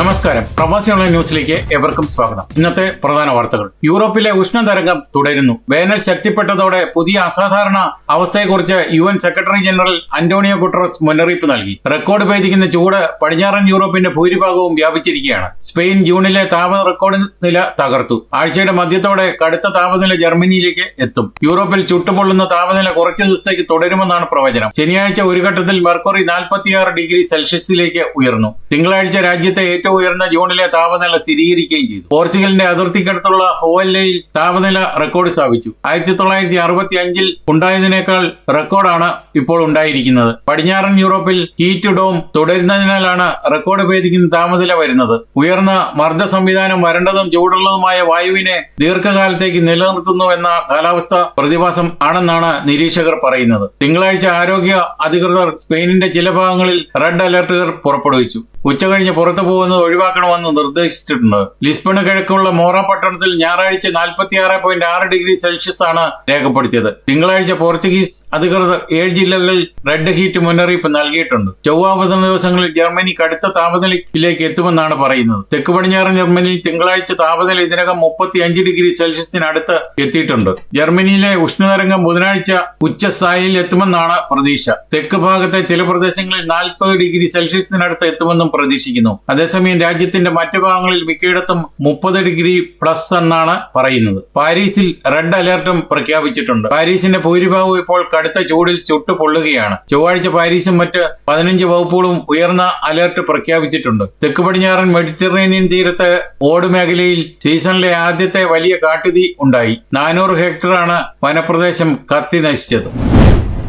നമസ്കാരം. പ്രവാസി ഓൺലൈൻ ന്യൂസിലേക്ക് എവർക്കും സ്വാഗതം. ഇന്നത്തെ പ്രധാന വാർത്തകൾ. യൂറോപ്പിലെ ഉഷ്ണതരംഗം തുടരുന്നു. വേനൽ ശക്തിപ്പെട്ടതോടെ പുതിയ അസാധാരണ അവസ്ഥയെക്കുറിച്ച് U N secretary general Antonio Guterres മുന്നറിയിപ്പ് നൽകി. റെക്കോർഡ് ഭേദിക്കുന്ന ചൂട് പടിഞ്ഞാറൻ യൂറോപ്പിന്റെ ഭൂരിഭാഗവും വ്യാപിച്ചിരിക്കുകയാണ്. സ്പെയിൻ ജൂണിലെ താപ റെക്കോർഡ് നില തകർത്തു. ആഴ്ചയുടെ മധ്യത്തോടെ കടുത്ത താപനില ജർമ്മനിയിലേക്ക് എത്തും. യൂറോപ്പിൽ ചുട്ടുപൊള്ളുന്ന താപനില കുറച്ചു ദിവസത്തേക്ക് തുടരുമെന്നാണ് പ്രവചനം. ശനിയാഴ്ച ഒരു ഘട്ടത്തിൽ മെർക്കുറി നാൽപ്പത്തിയാറ് ഡിഗ്രി സെൽഷ്യസിലേക്ക് ഉയർന്നു. തിങ്കളാഴ്ച രാജ്യത്തെ ഏറ്റവും ഉയർന്ന ജൂണിലെ താപനില സ്ഥിരീകരിക്കുകയും ചെയ്തു. പോർച്ചുഗലിന്റെ അതിർത്തിക്കടുത്തുള്ള ഹോവല്ലയിൽ താപനില റെക്കോർഡ് സ്ഥാപിച്ചു. ആയിരത്തി തൊള്ളായിരത്തി അറുപത്തി അഞ്ചിൽ ഉണ്ടായതിനേക്കാൾ റെക്കോർഡാണ് ഇപ്പോൾ ഉണ്ടായിരിക്കുന്നത്. പടിഞ്ഞാറൻ യൂറോപ്പിൽ ഹീറ്റ് ഡോം തുടരുന്നതിനാലാണ് റെക്കോർഡ് ഭേദിക്കുന്ന താപനില വരുന്നത്. ഉയർന്ന മർദ്ദ സംവിധാനം വരണ്ടതും ചൂടുള്ളതുമായ വായുവിനെ ദീർഘകാലത്തേക്ക് നിലനിർത്തുന്നു എന്ന കാലാവസ്ഥ പ്രതിഭാസം ആണെന്നാണ് നിരീക്ഷകർ പറയുന്നത്. തിങ്കളാഴ്ച ആരോഗ്യ അധികൃതർ സ്പെയിനിന്റെ ചില ഭാഗങ്ങളിൽ റെഡ് അലർട്ടുകൾ പുറപ്പെടുവിച്ചു. ഉച്ചകഴിഞ്ഞ് പുറത്തു പോകുന്നത് ഒഴിവാക്കണമെന്ന് നിർദ്ദേശിച്ചിട്ടുണ്ട്. ലിസ്ബണ് കിഴക്കുള്ള മോറ പട്ടണത്തിൽ ഞായറാഴ്ച നാൽപ്പത്തിയാറ് പോയിന്റ് ആറ് ഡിഗ്രി സെൽഷ്യസ് ആണ് രേഖപ്പെടുത്തിയത്. തിങ്കളാഴ്ച പോർച്ചുഗീസ് അധികൃതർ ഏഴ് ജില്ലകളിൽ റെഡ് ഹീറ്റ് മുന്നറിയിപ്പ് നൽകിയിട്ടുണ്ട്. ചൊവ്വ ദിവസങ്ങളിൽ ജർമ്മനി കടുത്ത താപനിലയിലേക്ക് എത്തുമെന്നാണ് പറയുന്നത്. തെക്ക് പടിഞ്ഞാറൻ ജർമ്മനിയിൽ തിങ്കളാഴ്ച താപനില ഇതിനകം മുപ്പത്തി അഞ്ച് ഡിഗ്രി സെൽഷ്യസിനടുത്ത് എത്തിയിട്ടുണ്ട്. ജർമ്മനിയിലെ ഉഷ്ണതരംഗം ബുധനാഴ്ച ഉച്ചസ്ഥായിയിൽ എത്തുമെന്നാണ് പ്രതീക്ഷ. തെക്ക് ഭാഗത്തെ ചില പ്രദേശങ്ങളിൽ നാൽപ്പത് ഡിഗ്രി സെൽഷ്യസിനടുത്ത് എത്തുമെന്നും പ്രതീക്ഷിക്കുന്നു. അതേസമയം രാജ്യത്തിന്റെ മറ്റു ഭാഗങ്ങളിൽ മിക്കയിടത്തും മുപ്പത് ഡിഗ്രി പ്ലസ് എന്നാണ് പറയുന്നത്. പാരീസിൽ റെഡ് അലർട്ടും പ്രഖ്യാപിച്ചിട്ടുണ്ട്. പാരീസിന്റെ ഭൂരിഭാഗവും ഇപ്പോൾ കടുത്ത ചൂടിൽ ചുട്ടു പൊള്ളുകയാണ് ചൊവ്വാഴ്ച പാരീസും മറ്റ് പതിനഞ്ച് വകുപ്പുകളും ഉയർന്ന അലർട്ട് പ്രഖ്യാപിച്ചിട്ടുണ്ട്. തെക്ക് പടിഞ്ഞാറൻ മെഡിറ്ററേനിയൻ തീരത്ത് ഓട് മേഖലയിൽ സീസണിലെ ആദ്യത്തെ വലിയ കാട്ടുതീ ഉണ്ടായി. നാനൂറ് ഹെക്ടറാണ് വനപ്രദേശം കത്തി നശിച്ചത്.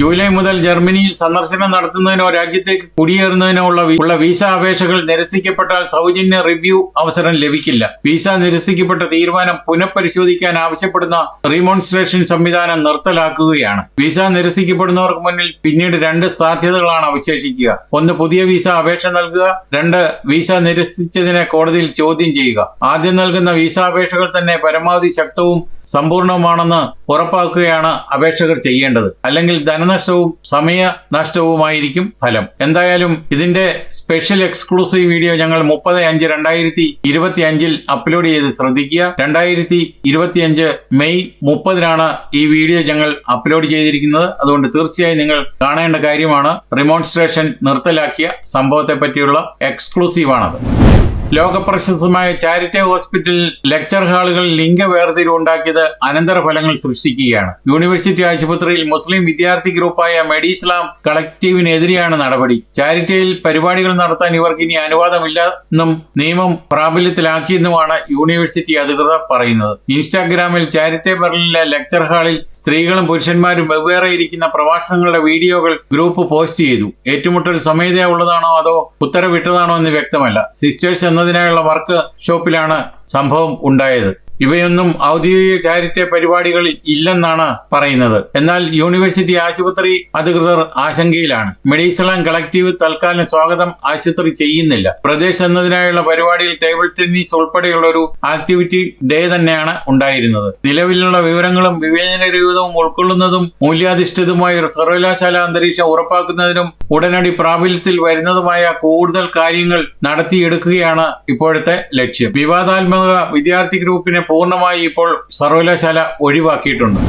ജൂലൈ മുതൽ ജർമ്മനിയിൽ സന്ദർശനം നടത്തുന്നതിനോ രാജ്യത്തേക്ക് കുടിയേറുന്നതിനോ ഉള്ള വിസ അപേക്ഷകൾ നിരസിക്കപ്പെട്ടാൽ സൗജന്യ റിവ്യൂ അവസരം ലഭിക്കില്ല. വിസ നിരസിക്കപ്പെട്ട തീരുമാനം പുനഃപരിശോധിക്കാൻ ആവശ്യപ്പെടുന്ന റീമോൺസ്ട്രേഷൻ സംവിധാനം നിർത്തലാക്കുകയാണ്. വിസ നിരസിക്കപ്പെടുന്നവർക്ക് മുന്നിൽ പിന്നീട് രണ്ട് സാധ്യതകളാണ് അവശേഷിക്കുക. ഒന്ന് പുതിയ വിസ അപേക്ഷ നൽകുക രണ്ട് വിസ നിരസിച്ചതിനെ കോടതിയിൽ ചോദ്യം ചെയ്യുക. ആദ്യം നൽകുന്ന വിസ അപേക്ഷകൾ തന്നെ പരമാവധി ശക്തവും സമ്പൂർണവുമാണെന്ന് ഉറപ്പാക്കുകയാണ് അപേക്ഷകർ ചെയ്യേണ്ടത്. അല്ലെങ്കിൽ ധനനഷ്ടവും സമയ നഷ്ടവുമായിരിക്കും ഫലം. എന്തായാലും ഇതിന്റെ സ്പെഷ്യൽ എക്സ്ക്ലൂസീവ് വീഡിയോ ഞങ്ങൾ മുപ്പത് അഞ്ച് രണ്ടായിരത്തി ഇരുപത്തി അഞ്ചിൽ അപ്ലോഡ് ചെയ്ത് ശ്രദ്ധിക്കുക. രണ്ടായിരത്തി ഇരുപത്തിയഞ്ച് മെയ് മുപ്പതിനാണ് ഈ വീഡിയോ ഞങ്ങൾ അപ്ലോഡ് ചെയ്തിരിക്കുന്നത്. അതുകൊണ്ട് തീർച്ചയായും നിങ്ങൾ കാണേണ്ട കാര്യമാണ്. റിമോൺസ്ട്രേഷൻ നിർത്തലാക്കിയ സംഭവത്തെ പറ്റിയുള്ള എക്സ്ക്ലൂസീവാണത് ലോകപ്രശസ്തമായ ചാരിറ്റി ഹോസ്പിറ്റൽ ലെക്ചർ ഹാളുകളിൽ ലിംഗ വേർതിരിവ് ഉണ്ടാക്കിയത് അനന്തരഫലങ്ങൾ സൃഷ്ടിക്കുകയാണ്. യൂണിവേഴ്സിറ്റി ആശുപത്രിയിൽ മുസ്ലിം വിദ്യാർത്ഥി ഗ്രൂപ്പായ മെഡിസ്ലാം കളക്റ്റീവിനെതിരെയാണ് നടപടി. ചാരിറ്റിയിൽ പരിപാടികൾ നടത്താൻ ഇവർക്ക് ഇനി അനുവാദമില്ലെന്നും നിയമം പ്രാബല്യത്തിലാക്കിയെന്നുമാണ് യൂണിവേഴ്സിറ്റി അധികൃതർ പറയുന്നത്. ഇൻസ്റ്റാഗ്രാമിൽ ചാരിറ്റി ബെർലിനിലെ ലെക്ചർ ഹാളിൽ സ്ത്രീകളും പുരുഷന്മാരും വെവ്വേറെ ഇരിക്കുന്ന പ്രഭാഷണങ്ങളുടെ വീഡിയോകൾ ഗ്രൂപ്പ് പോസ്റ്റ് ചെയ്തു. ഏറ്റുമുട്ടൽ സ്വമേധയാ ഉള്ളതാണോ അതോ ഉത്തരവിട്ടതാണോ എന്ന് വ്യക്തമല്ല. സിസ്റ്റേഴ്സ് എന്നതിനായുള്ള വർക്ക് ഷോപ്പിലാണ് സംഭവം ഉണ്ടായത്. ഇവയൊന്നും ഔദ്യോഗിക ചാരിറ്റി പരിപാടികളിൽ ഇല്ലെന്നാണ് പറയുന്നത്. എന്നാൽ യൂണിവേഴ്സിറ്റി ആശുപത്രി അധികൃതർ ആശങ്കയിലാണ്. മെഡീസലാം കളക്ടീവ് തൽക്കാലം സ്വാഗതം ആശുപത്രി ചെയ്യുന്നില്ല. പ്രദേശ് എന്നതിനായുള്ള പരിപാടിയിൽ ടേബിൾ ടെന്നീസ് ഉൾപ്പെടെയുള്ള ഒരു ആക്ടിവിറ്റി ഡേ തന്നെയാണ് ഉണ്ടായിരുന്നത്. നിലവിലുള്ള വിവരങ്ങളും വിവേചനരഹിതവും ഉൾക്കൊള്ളുന്നതും മൂല്യാധിഷ്ഠിതമായ ഒരു സർവകലാശാല അന്തരീക്ഷം ഉറപ്പാക്കുന്നതിനും ഉടനടി പ്രാബല്യത്തിൽ വരുന്നതുമായ കൂടുതൽ കാര്യങ്ങൾ നടത്തിയെടുക്കുകയാണ് ഇപ്പോഴത്തെ ലക്ഷ്യം. വിവാദാത്മക വിദ്യാർത്ഥി ഗ്രൂപ്പിനെ പൂർണമായി ഇപ്പോൾ സർവകലാശാല ഒഴിവാക്കിയിട്ടുണ്ട്.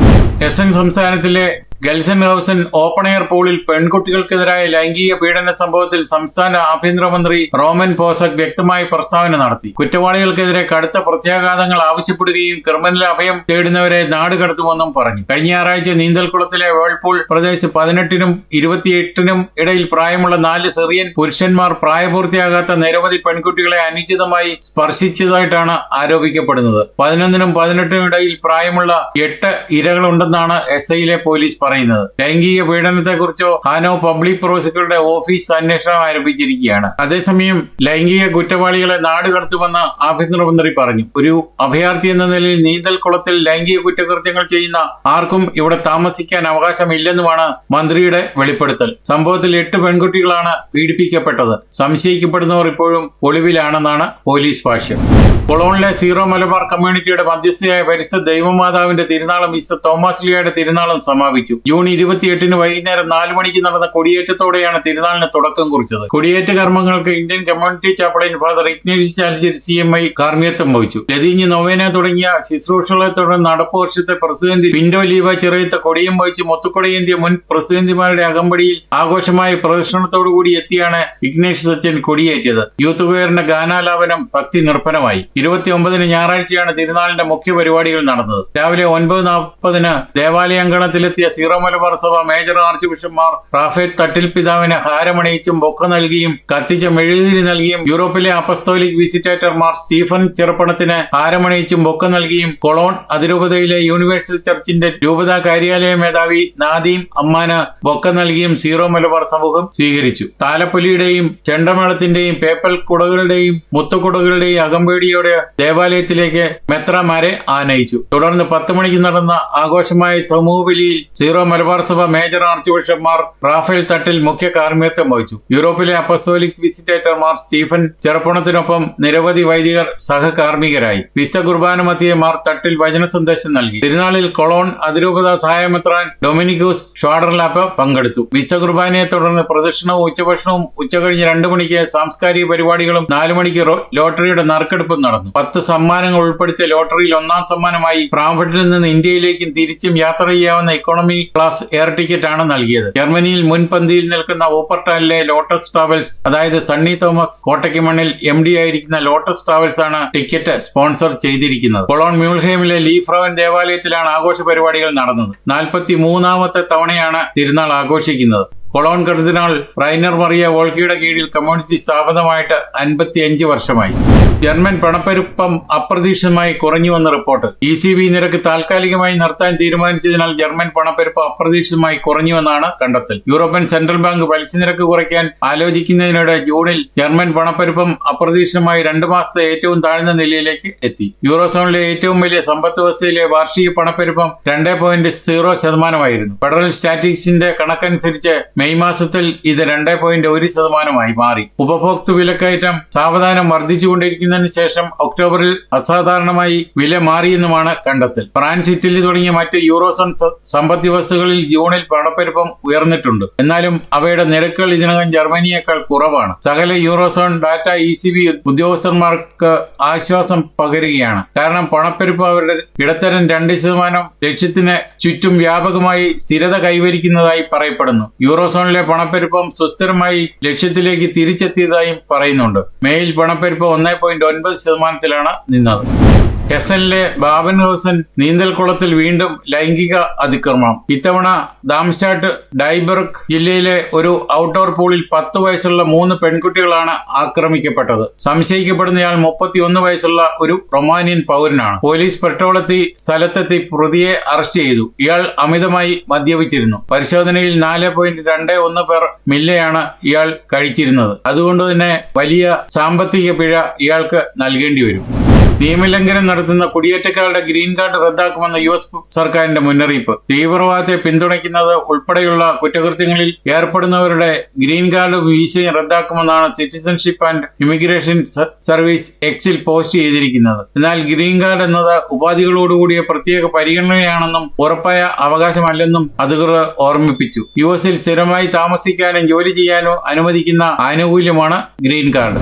എസ് എൻ സംസ്ഥാനത്തിലെ ഗൽസൻ ഹൗസൻ ഓപ്പൺ എയർ പൂളിൽ പെൺകുട്ടികൾക്കെതിരായ ലൈംഗിക പീഡന സംഭവത്തിൽ സംസ്ഥാന ആഭ്യന്തരമന്ത്രി റോമൻ പോസക് വ്യക്തമായ പ്രസ്താവന നടത്തി. കുറ്റവാളികൾക്കെതിരെ കടുത്ത പ്രത്യാഘാതങ്ങൾ ആവശ്യപ്പെടുകയും ക്രിമിനൽ അഭയം തേടുന്നവരെ നാട് കടത്തുമെന്നും പറഞ്ഞു. കഴിഞ്ഞ ഞായറാഴ്ച നീന്തൽക്കുളത്തിലെ വേൾപൂൾ പ്രദേശ് പതിനെട്ടിനും ഇരുപത്തിയെട്ടിനും ഇടയിൽ പ്രായമുള്ള നാല് സിറിയൻ പുരുഷന്മാർ പ്രായപൂർത്തിയാകാത്ത നിരവധി പെൺകുട്ടികളെ അനുചിതമായി സ്പർശിച്ചതായിട്ടാണ് ആരോപിക്കപ്പെടുന്നത്. പതിനൊന്നിനും പതിനെട്ടിനും ഇടയിൽ പ്രായമുള്ള എട്ട് ഇരകളുണ്ടെന്നാണ് എസ് ഐയിലെ പോലീസ് പറയുന്നത്. ലൈംഗിക പീഡനത്തെക്കുറിച്ചോ ഹാനോ പബ്ലിക് പ്രോസിക്യൂട്ടറുടെ ഓഫീസ് അന്വേഷണം ആരംഭിച്ചിരിക്കുകയാണ്. അതേസമയം ലൈംഗിക കുറ്റവാളികളെ നാട് കടത്തുമെന്ന് ആഭ്യന്തരമന്ത്രി പറഞ്ഞു. ഒരു അഭയാർത്ഥി എന്ന നിലയിൽ നീന്തൽ കുളത്തിൽ ലൈംഗിക കുറ്റകൃത്യങ്ങൾ ചെയ്യുന്ന ആർക്കും ഇവിടെ താമസിക്കാൻ അവകാശമില്ലെന്നുമാണ് മന്ത്രിയുടെ വെളിപ്പെടുത്തൽ. സംഭവത്തിൽ എട്ട് പെൺകുട്ടികളാണ് പീഡിപ്പിക്കപ്പെട്ടത്. സംശയിക്കപ്പെടുന്നവർ ഇപ്പോഴും ഒളിവിലാണെന്നാണ് പോലീസ് ഭാഷ്യം. കൊളോണിലെ സീറോ മലബാർ കമ്മ്യൂണിറ്റിയുടെ മധ്യസ്ഥയായ പരിസ്ഥ ദൈവമാതാവിന്റെ തിരുനാളും തോമസ് ലിയയുടെ തിരുനാളും സമാപിച്ചു. ജൂൺ ഇരുപത്തിയെട്ടിന് വൈകുന്നേരം നാല് മണിക്ക് നടന്ന കൊടിയേറ്റത്തോടെയാണ് തിരുനാളിന് തുടക്കം കുറിച്ചത്. കൊടിയേറ്റ കർമ്മങ്ങൾക്ക് Indian community chaplain father Ignatius Chalissery C M I കാർമ്മ്യത്വം വഹിച്ചു. ലതീഞ്ഞ് നൊവേന തുടങ്ങിയ ശുശ്രൂഷകളെ തുടർന്ന് നടപ്പ് വർഷത്തെ പ്രസിഡന്റ് പിൻഡോ ലീവ ചെറിയത്തെ കൊടിയും വഹിച്ച് മുത്തുക്കൊടിയേന്തിയ മുൻ പ്രസിഡന്റുമാരുടെ അകമ്പടിയിൽ ആഘോഷമായ പ്രദർശനത്തോടുകൂടി എത്തിയാണ് ഇഗ്നേഷ്യസ് സച്ചിൻ കൊടിയേറ്റത് യൂത്ത് വെയറിന്റെ ഗാനാലാപനം ഭക്തി നിർഭരമായി ഇരുപത്തിയൊമ്പതിന് ഞായറാഴ്ചയാണ് തിരുനാളിന്റെ മുഖ്യ പരിപാടികൾ നടന്നത്. രാവിലെ ഒൻപത് നാൽപ്പതിന് ദേവാലയങ്കണത്തിലെത്തിയ സീറോ മലബാർ സഭ major arch bishop Mar Raphael Thattil പിതാവിന് ഹാരമണിയിച്ചും ബൊക്ക നൽകിയും കത്തിച്ച മെഴുകുതിരി നൽകിയും യൂറോപ്പിലെ അപ്പസ്തോലിക് വിസിറ്റേറ്റർമാർ സ്റ്റീഫൻ ചെറുപ്പണത്തിന് ഹാരമണിയിച്ചും ബൊക്ക നൽകിയും കൊളോൺ അതിരൂപതയിലെ യൂണിവേഴ്സൽ ചർച്ചിന്റെ രൂപതാ കാര്യാലയ മേധാവി നാദീം അമ്മാന് ബൊക്ക നൽകിയും സീറോ മലബാർ സമൂഹം സ്വീകരിച്ചു. താലപ്പൊലിയുടെയും ചെണ്ടമേളത്തിന്റെയും പേപ്പൽ കുടകളുടെയും മുത്തുകുടകളുടെയും അകമ്പേടിയോടെ ദേവാലയത്തിലേക്ക് മെത്രമാരെ ആനയിച്ചു. തുടർന്ന് പത്ത് മണിക്ക് നടന്ന ആഘോഷമായ സമൂഹബലിയിൽ സീറോ മലബാർ സഭ major arch bishop Mar Raphael Thattil മുഖ്യ കാർമ്മികത്വം വഹിച്ചു. യൂറോപ്പിലെ അപ്പസ്തോലിക് വിസിറ്റേറ്റർമാർ സ്റ്റീഫൻ ചെറുപ്പണത്തിനൊപ്പം നിരവധി വൈദികർ സഹകാർമ്മികരായി. വിശുദ്ധ കുർബാന മധ്യമാർ തട്ടിൽ വചന സന്ദേശം നൽകി. തിരുനാളിൽ കൊളോൺ അതിരൂപത സഹായമെത്രാൻ ഡൊമിനിക്യൂസ് ഷാഡർലാപ്പ് പങ്കെടുത്തു. വിശുദ്ധ കുർബാനയെ തുടർന്ന് പ്രദക്ഷിണവും ഉച്ചഭക്ഷണവും ഉച്ചകഴിഞ്ഞ് രണ്ടു മണിക്ക് സാംസ്കാരിക പരിപാടികളും നാലു മണിക്ക് ലോട്ടറിയുടെ നറുക്കെടുപ്പും പത്ത് സമ്മാനങ്ങൾ ഉൾപ്പെടുത്തിയ ലോട്ടറിയിൽ ഒന്നാം സമ്മാനമായി ഫ്രാങ്ക്ഫർട്ടിൽ നിന്ന് ഇന്ത്യയിലേക്കും തിരിച്ചും യാത്ര ചെയ്യാവുന്ന ഇക്കോണമി ക്ലാസ് എയർ ടിക്കറ്റ് ആണ് നൽകിയത്. ജർമ്മനിയിൽ മുൻപന്തിയിൽ നിൽക്കുന്ന വൂപ്പർട്ടാലിലെ ലോട്ടസ് ട്രാവൽസ് അതായത് സണ്ണി തോമസ് കോട്ടയ്ക്ക് മണ്ണിൽ എം ഡി ആയിരിക്കുന്ന ലോട്ടസ് ട്രാവൽസ് ആണ് ടിക്കറ്റ് സ്പോൺസർ ചെയ്തിരിക്കുന്നത്. കൊളോൺ മ്യൂൾഹേമിലെ ലീഫ്രോവൻ ദേവാലയത്തിലാണ് ആഘോഷ പരിപാടികൾ നടന്നത്. നാൽപ്പത്തി മൂന്നാമത്തെ തവണയാണ് തിരുനാൾ ആഘോഷിക്കുന്നത്. കൊളോൺ കർദിനാൾ റൈനർ മറിയ വോൾക്കിയുടെ കീഴിൽ കമ്മ്യൂണിറ്റി സ്ഥാപിതമായിട്ട് അൻപത്തിയഞ്ച് വർഷമായി. ജർമ്മൻ പണപ്പെരുപ്പം അപ്രതീക്ഷിതമായി കുറഞ്ഞുവെന്ന റിപ്പോർട്ട്. ഇ സി ബി നിരക്ക് താൽക്കാലികമായി നിർത്താൻ തീരുമാനിച്ചതിനാൽ ജർമ്മൻ പണപ്പെരുപ്പം അപ്രതീക്ഷിതമായി കുറഞ്ഞുവെന്നാണ് കണ്ടെത്തൽ. യൂറോപ്യൻ സെൻട്രൽ ബാങ്ക് പലിശ നിരക്ക് കുറയ്ക്കാൻ ആലോചിക്കുന്നതിനിടെ ജൂണിൽ ജർമ്മൻ പണപ്പെരുപ്പം അപ്രതീക്ഷിതമായി രണ്ട് മാസത്തെ ഏറ്റവും താഴ്ന്ന നിലയിലേക്ക് എത്തി. യൂറോസോണിലെ ഏറ്റവും വലിയ സമ്പദ് വ്യവസ്ഥയിലെ വാർഷിക പണപ്പെരുപ്പം രണ്ട് പോയിന്റ് സീറോ ശതമാനമായിരുന്നു. ഫെഡറൽ സ്റ്റാറ്റിസ്റ്റിക്സിന്റെ കണക്കനുസരിച്ച് മെയ് മാസത്തിൽ ഇത് രണ്ട് പോയിന്റ് ഒരു ശതമാനമായി മാറി. ഉപഭോക്തൃ വിലക്കയറ്റം സാവധാനം വർദ്ധിച്ചുകൊണ്ടിരിക്കുന്നതിന് ശേഷം ഒക്ടോബറിൽ അസാധാരണമായി വില മാറിയെന്നുമാണ് കണ്ടെത്തൽ. ഫ്രാൻസ് ഇറ്റലി തുടങ്ങിയ മറ്റ് യൂറോസോൺ സമ്പദ് വ്യവസ്ഥകളിൽ ജൂണിൽ പണപ്പെരുപ്പം ഉയർന്നിട്ടുണ്ട്. എന്നാലും അവയുടെ നിരക്കുകൾ ഇതിനകം ജർമ്മനിയേക്കാൾ കുറവാണ്. സകല eurozone data E C B ഉദ്യോഗസ്ഥന്മാർക്ക് ആശ്വാസം പകരുകയാണ്. കാരണം പണപ്പെരുപ്പ് അവരുടെ ഇടത്തരം രണ്ട് ശതമാനം ലക്ഷ്യത്തിന് ചുറ്റും വ്യാപകമായി സ്ഥിരത കൈവരിക്കുന്നതായി പറയപ്പെടുന്നു. യൂറോസോണിലെ പണപ്പെരുപ്പം സുസ്ഥിരമായി ലക്ഷ്യത്തിലേക്ക് തിരിച്ചെത്തിയതായും പറയുന്നുണ്ട്. മേയിൽ പണപ്പെരുപ്പ് ഒന്നേ പോയിന്റ് ഒൻപത് ശതമാനത്തിലാണ് നിന്നത്. എസനിലെ ബാബൻ ഹൗസൻ നീന്തൽക്കുളത്തിൽ വീണ്ടും ലൈംഗിക അതിക്രമണം. ഇത്തവണ ദാംസ്റ്റാട്ട് ഡൈബർഗ് ജില്ലയിലെ ഒരു ഔട്ട്ഡോർ പൂളിൽ പത്ത് വയസ്സുള്ള മൂന്ന് പെൺകുട്ടികളാണ് ആക്രമിക്കപ്പെട്ടത്. സംശയിക്കപ്പെടുന്നയാൾ മുപ്പത്തിയൊന്ന് വയസ്സുള്ള ഒരു റൊമാനിയൻ പൗരനാണ്. പോലീസ് പെട്രോളെത്തി സ്ഥലത്തെത്തി പ്രതിയെ അറസ്റ്റ് ചെയ്തു. ഇയാൾ അമിതമായി മദ്യപിച്ചിരുന്നു. പരിശോധനയിൽ നാല് പോയിന്റ് രണ്ട് ഒന്ന് പേർ മില്ലയാണ് ഇയാൾ കഴിച്ചിരുന്നത്. അതുകൊണ്ട് തന്നെ വലിയ സാമ്പത്തിക പിഴ ഇയാൾക്ക് നൽകേണ്ടി വരും. നിയമലംഘനം നടത്തുന്ന കുടിയേറ്റക്കാരുടെ ഗ്രീൻ കാർഡ് റദ്ദാക്കുമെന്ന യു എസ് സർക്കാരിന്റെ മുന്നറിയിപ്പ്. തീവ്രവാദത്തെ പിന്തുണയ്ക്കുന്നത് ഉൾപ്പെടെയുള്ള കുറ്റകൃത്യങ്ങളിൽ ഏർപ്പെടുന്നവരുടെ ഗ്രീൻ കാർഡ് വിസയും റദ്ദാക്കുമെന്നാണ് സിറ്റിസൺഷിപ്പ് ആൻഡ് ഇമിഗ്രേഷൻ സർവീസ് എക്സിൽ പോസ്റ്റ് ചെയ്തിരിക്കുന്നത്. എന്നാൽ ഗ്രീൻ കാർഡ് എന്നത് ഉപാധികളോടുകൂടിയ പ്രത്യേക പരിഗണനയാണെന്നും ഉറപ്പായ അവകാശമല്ലെന്നും അധികൃതർ ഓർമ്മിപ്പിച്ചു. യു എസിൽ സ്ഥിരമായി താമസിക്കാനും ജോലി ചെയ്യാനും അനുവദിക്കുന്ന ആനുകൂല്യമാണ് ഗ്രീൻ കാർഡ്.